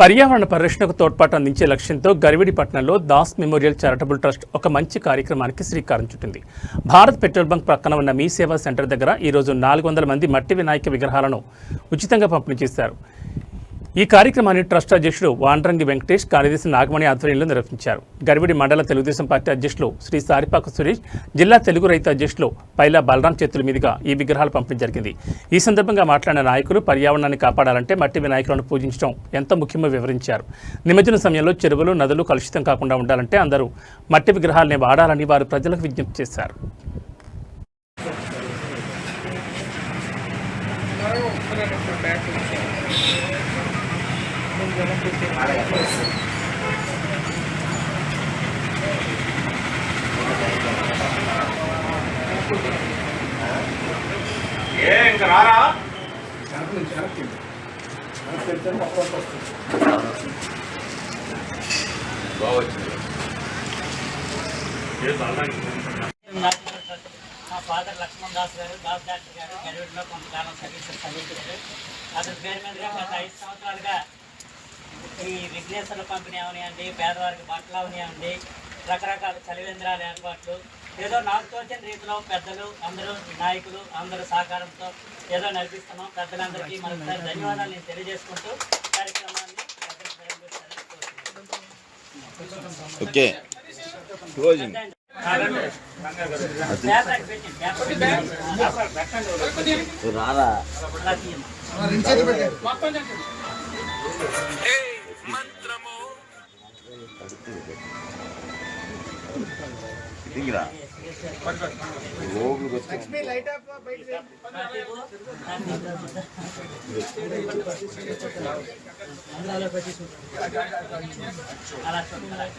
పర్యావరణ పరిరక్షణకు తోడ్పాటు అందించే లక్ష్యంతో గరివిడి పట్టణంలో దాస్ మెమోరియల్ చారిటబుల్ ట్రస్ట్ ఒక మంచి కార్యక్రమానికి శ్రీకారం చుట్టింది. భారత్ పెట్రోల్ బంక్ పక్కన ఉన్న మీ సేవా సెంటర్ దగ్గర ఈరోజు నాలుగు వందల మంది మట్టి వినాయక విగ్రహాలను ఉచితంగా పంపిణీ చేశారు. ఈ కార్యక్రమాన్ని ట్రస్ట్ అధ్యక్షుడు వాండ్రంగి వెంకటేష్ కార్యదర్శి నాగమణి ఆధ్వర్యంలో నిర్వహించారు. గరివిడి మండల తెలుగుదేశం పార్టీ అధ్యక్షులు శ్రీ సారిపాక సురేష్ జిల్లా తెలుగు రైతు అధ్యక్షులు పైలా బలరాం చేతుల మీదుగా ఈ విగ్రహాలు పంపిణీ జరిగింది. ఈ సందర్భంగా మాట్లాడిన నాయకులు పర్యావరణాన్ని కాపాడాలంటే మట్టి వినాయకులను పూజించడం ఎంత ముఖ్యమో వివరించారు. నిమజ్జన సమయంలో చెరువులు నదులు కలుషితం కాకుండా ఉండాలంటే అందరూ మట్టి విగ్రహాలనే వాడాలని వారు ప్రజలకు విజ్ఞప్తి చేశారు. ఏ ఇంక రారా మా ఫాదర్ లక్ష్మణ్ దాస్ గారు దాస్ డాక్టర్ గారు గరివిడిలో కొంతకాలం సర్వీస్ చదివించారు అతని పేరు మీదుగా గత ఐదు సంవత్సరాలుగా ఈ విఘ్నేశ్వర పంపిణీ అవనివ్వండి పేదవారికి బట్టలు అవనివ్వండి రకరకాల చలివేంద్రాల ఏర్పాట్లు. ఏదో నాకు తోచిన రీతిలో పెద్దలు అందరూ నాయకులు అందరూ సహకారంతో ఏదో నడిపిస్తున్నాం. పెద్దలందరికీ మరొకసారి ధన్యవాదాలు నేను తెలియజేసుకుంటూ కార్యక్రమాన్ని. ఓకే. క్లోజింగ్. రారా. అలా దిగిరా లోపలికి వచ్చి అలా చూడాలి